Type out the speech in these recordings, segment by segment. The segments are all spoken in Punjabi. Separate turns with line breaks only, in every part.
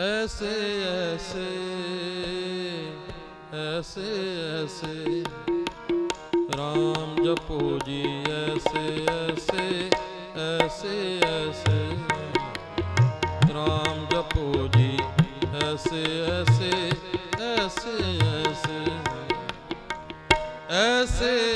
ਐਸੇ ਐਸੇ ਐਸੇ ਐਸੇ। RAM ਜਪੋ ਜੀ, ਐਸੇ ਐਸੇ ਐਸੇ ਐਸੇ। RAM ਜਪੋ ਜੀ, ਐਸੇ ਐਸੇ ਐਸੇ ਐਸੇ। ਐਸੇ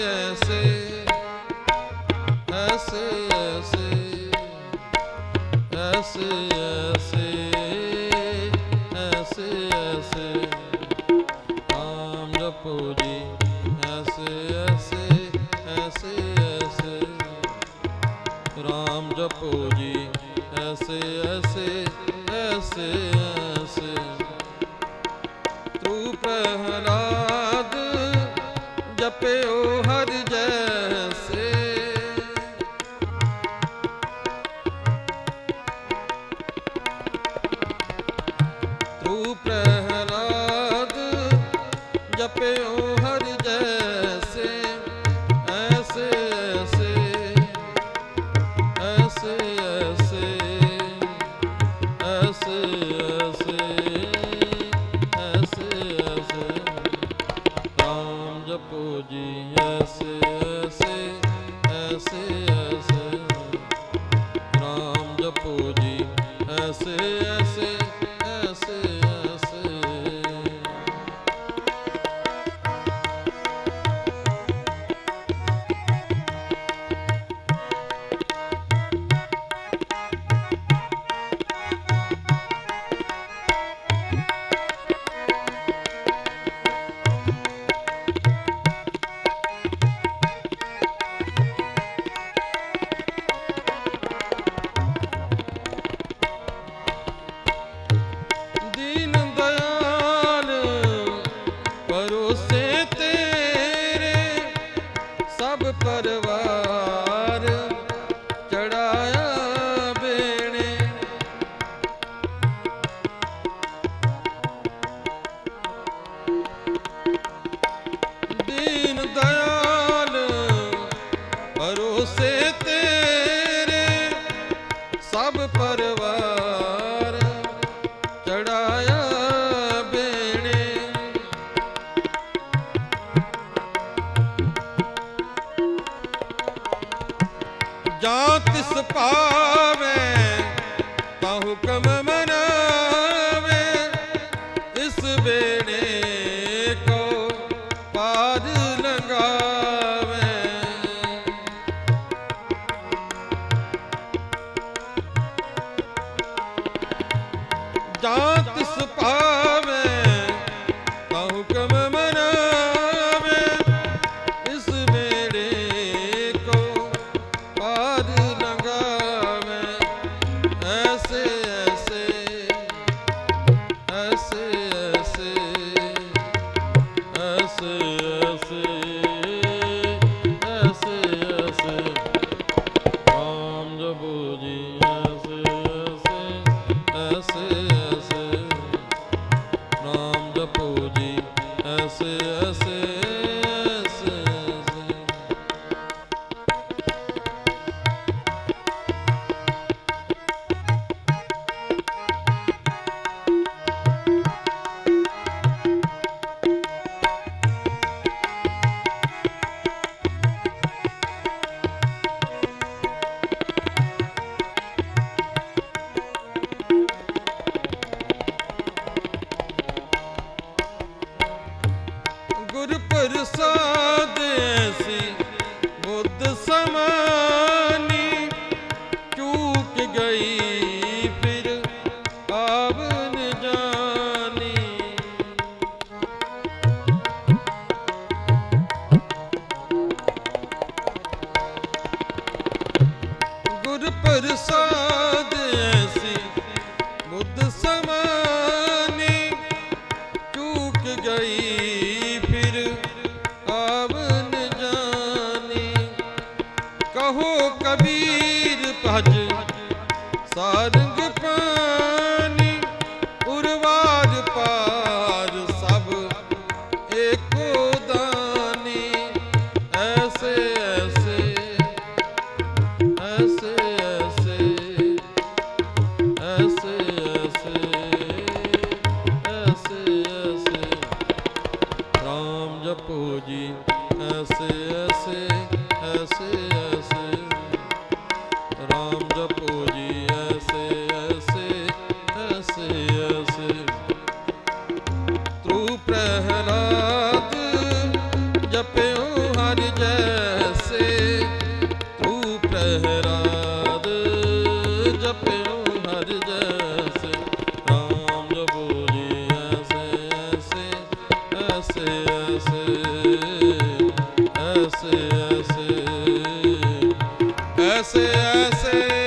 ਜੀ ਐਸੇ ਐਸੇ ਐਸੇ ਐਸੇ। ਤ੍ਰੂ ਪ੍ਰਹਲਾਦ ਜਪਿਓ ਹਰ ਜੈਸੇ। ਤ੍ਰੂ ਪ੍ਰਹਲਾਦ ਜਪਿਓ ਤੇਰੇ ਸਭ ਪਰਵਾਰ ਚੜਾਇਆ ਬੇਣੇ। ਜਾਂ ਤਿਸ ਪਾਵੇ ਤਾਂ ਹੁਕਮ ਅਸ ਅਸ sun. assim, assim, assim. assim. S.S.